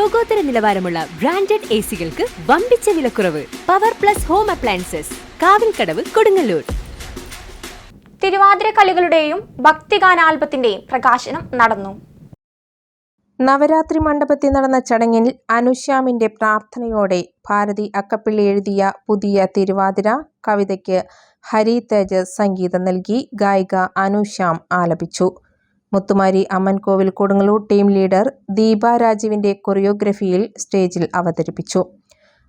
ലോകോത്തര നിലവാരമുള്ള branded A സികൾക്ക് വമ്പിച്ച വിലക്കുറവ്. Power plus home appliances Kavilkadavu Kodungallur. Thiruvathira കളികളുടെയും ഭക്തിഗാനാൽബത്തിന്റെയും പ്രകാശനം നടന്നു. നവരാത്രി മണ്ഡപത്തിൽ നടന്ന ചടങ്ങിൽ അനുശ്യാമിന്റെ പ്രാർത്ഥനയോടെ ഭാരതി അക്കപ്പിള്ളി എഴുതിയ പുതിയ തിരുവാതിര കവിതയ്ക്ക് ഹരി തേജസ് സംഗീതം നൽകി ഗായിക അനുശ്യാം ആലപിച്ചു. മുത്തുമാരി അമ്മൻ കോവിൽ കൊടുങ്ങല്ലൂർ ടീം ലീഡർ ദീപ രാജീവിന്റെ കൊറിയോഗ്രഫിയിൽ സ്റ്റേജിൽ അവതരിപ്പിച്ചു.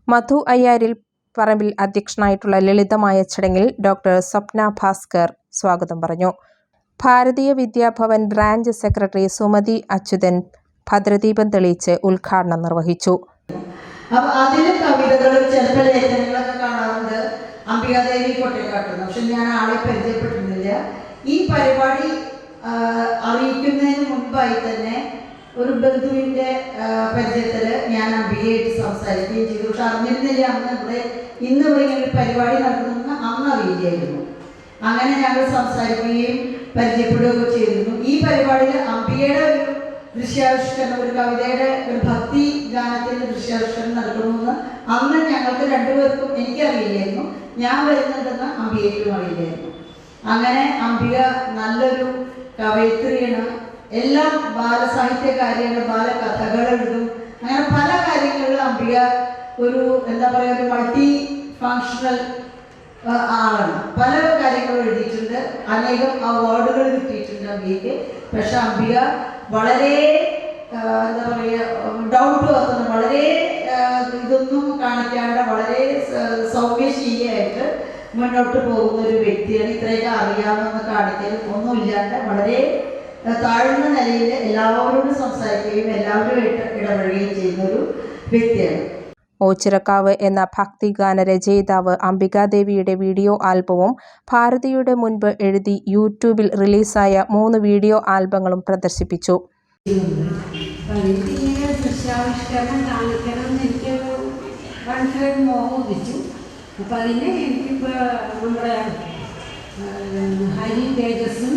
മധു അയ്യാരിൽ പറമ്പിൽ അധ്യക്ഷനായിട്ടുള്ള ലളിതമായ ചടങ്ങിൽ ഡോക്ടർ സ്വപ്ന ഭാസ്കർ സ്വാഗതം പറഞ്ഞു. ഭാരതീയ വിദ്യാഭവൻ ബ്രാഞ്ച് സെക്രട്ടറി സുമതി അച്യുതൻ ഭദ്രദീപം തെളിയിച്ച് ഉദ്ഘാടനം നിർവഹിച്ചു. പക്ഷെ ഞാൻ ആളെ ഈ പരിപാടി അറിയിക്കുന്നതിന് മുൻപായി തന്നെ ഒരു ബന്ധുവിന്റെ പരിചയത്തിൽ ഞാൻ അമ്പികയായിട്ട് സംസാരിക്കുകയും ചെയ്തു. പക്ഷെ അറിഞ്ഞിരുന്നില്ല അന്ന് ഇവിടെ ഇന്ന് ഇവിടെ ഇങ്ങനെ ഒരു പരിപാടി നടക്കുന്നെന്ന് അന്ന് അറിയില്ലായിരുന്നു. അങ്ങനെ ഞങ്ങൾ സംസാരിക്കുകയും പരിചയപ്പെടുകയൊക്കെ ചെയ്തിരുന്നു. ഈ പരിപാടിയിൽ അമ്പികയുടെ ഒരു ദൃശ്യാവിഷ്കരണം ഒരു കവിതയുടെ ഒരു ഭക്തി ഗാനത്തിന്റെ ദൃശ്യാവിഷ്കരണം നടക്കണമെന്ന് അന്ന് ഞങ്ങൾക്ക് രണ്ടുപേർക്കും എനിക്കറിയില്ലായിരുന്നു. ഞാൻ വരുന്നുണ്ടെന്ന് അംബികയ്ക്കും അറിയില്ലായിരുന്നു. അങ്ങനെ അംബിക നല്ലൊരു കവയിത്രിയാണ് എല്ലാം ബാലസാഹിത്യകാരിയാണ് ബാലകഥകൾ എഴുതും അങ്ങനെ പല കാര്യങ്ങളിലും അംബിക ഒരു എന്താ പറയുക ഒരു മൾട്ടി ഫങ്ഷണൽ ആളാണ്. പല കാര്യങ്ങളും എഴുതിയിട്ടുണ്ട്. അനേകം അവാർഡുകൾ കിട്ടിയിട്ടുണ്ട് അംബികയ്ക്ക് പക്ഷെ അംബിക വളരെ എന്താ പറയുക ഡൗട്ട് എർത്ത് വളരെ ഇതൊന്നും കാണിക്കാണ്ട് വളരെ സൗമ്യശീലയായിട്ട് മുന്നോട്ട് പോകുന്ന ഒരു വ്യക്തിയാണ്. ഇത്രയൊക്കെ അറിയാമെന്ന് കാണിക്കലും ഒന്നുമില്ലാണ്ട് വളരെ താഴ്ന്ന നിലയിൽ എല്ലാവരോടും സംസാരിക്കുകയും എല്ലാവരുമായിട്ട് ഇടപഴകുകയും ചെയ്യുന്ന ഒരു വ്യക്തിയാണ്. ഓച്ചിറക്കാവ് എന്ന ഭക്തിഗാന രചയിതാവ് അംബികാദേവിയുടെ വീഡിയോ ആൽബവും ഭാരതിയുടെ മുൻപ് എഴുതി യൂട്യൂബിൽ റിലീസായ മൂന്ന് വീഡിയോ ആൽബങ്ങളും പ്രദർശിപ്പിച്ചു. ദൃശ്യാവിഷ്കരണം കാണിക്കണം എന്ന് മനസ്സിലൊരു മോഹം ഉദിച്ചു. അപ്പം അതിന് എനിക്കിപ്പോൾ നമ്മുടെ ഹരി തേജസ്സും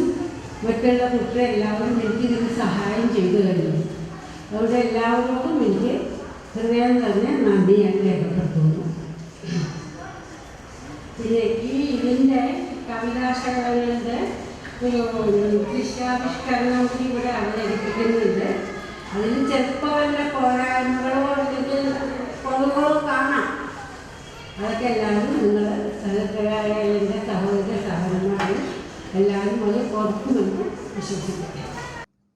മറ്റുള്ള കുട്ടികൾ എല്ലാവരും എനിക്കിതിന് സഹായം ചെയ്തു കഴിഞ്ഞു. അതുകൊണ്ട് എല്ലാവരോടും എനിക്ക് ഹൃദയം തന്നെ നന്ദി ഞാൻ രേഖപ്പെടുത്തുന്നു. പിന്നെ ഈ ഇതിന്റെ കവിതാശകളുടെ ഒരു ദൃശ്യാവിഷ്കരണം ഇവിടെ അവതരിപ്പിക്കുന്നുണ്ട്. അതിൽ വല്ല പോരായ്മകളോ അതൊക്കെ എല്ലാവരും നിങ്ങൾ സഹകരണ സഹോദര സഹോദരന്മാരും എല്ലാവരും അത് ഓർക്കുമെന്ന് വിശ്വസിക്കട്ടെ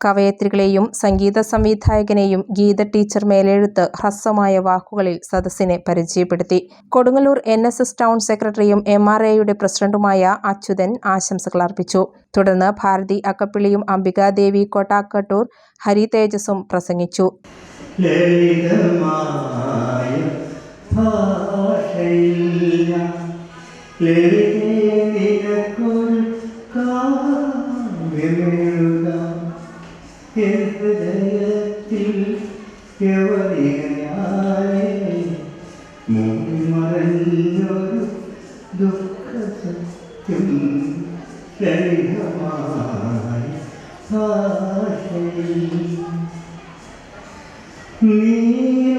കവയത്രികളെയും സംഗീത സംവിധായകനെയും ഗീത ടീച്ചർ മേലെഴുത്ത് ഹ്രസ്വമായ വാക്കുകളിൽ സദസ്സിനെ പരിചയപ്പെടുത്തി. Kodungallur N S S town സെക്രട്ടറിയും എം ആർ എയുടെ പ്രസിഡന്റുമായ അച്യുതൻ ആശംസകൾ അർപ്പിച്ചു. തുടർന്ന് ഭാരതി അക്കപ്പിള്ളിയും അംബികാദേവി കോട്ടാക്കട്ടൂർ ഹരി തേജസും പ്രസംഗിച്ചു. ലളിതമായ ഞാൻ ലളിതേ നിനക്കൊരു കാവ്യമെഴുതാം. എൻ ഹൃദയത്തിൽ യവനികയാലേ മൂടിമറഞ്ഞൊരു ദുഃഖസത്യം ലളിതമായ ഭാഷയിൽ. നീയോർപ്പൻ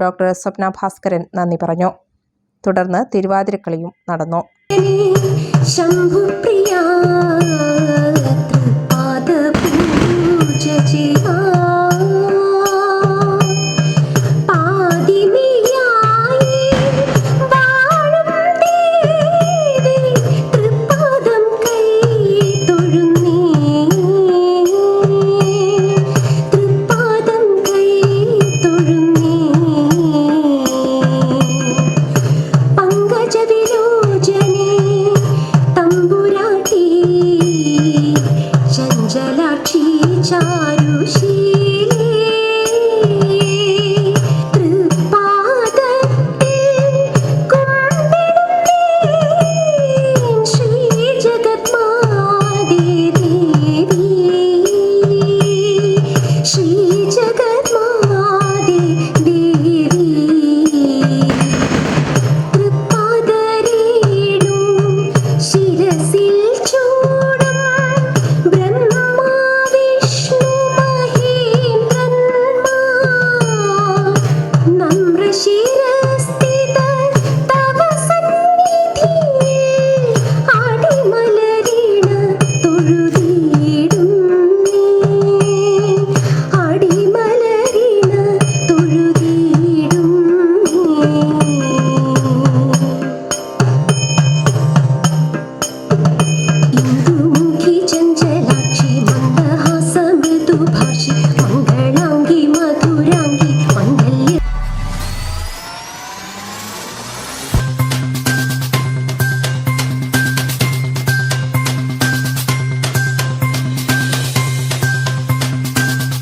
ഡോക്ടർ സ്വപ്ന ഭാസ്കരൻ നന്ദി പറഞ്ഞു. തുടർന്ന് തിരുവാതിരക്കളിയും നടന്നു. ശംഭുപ്രിയാ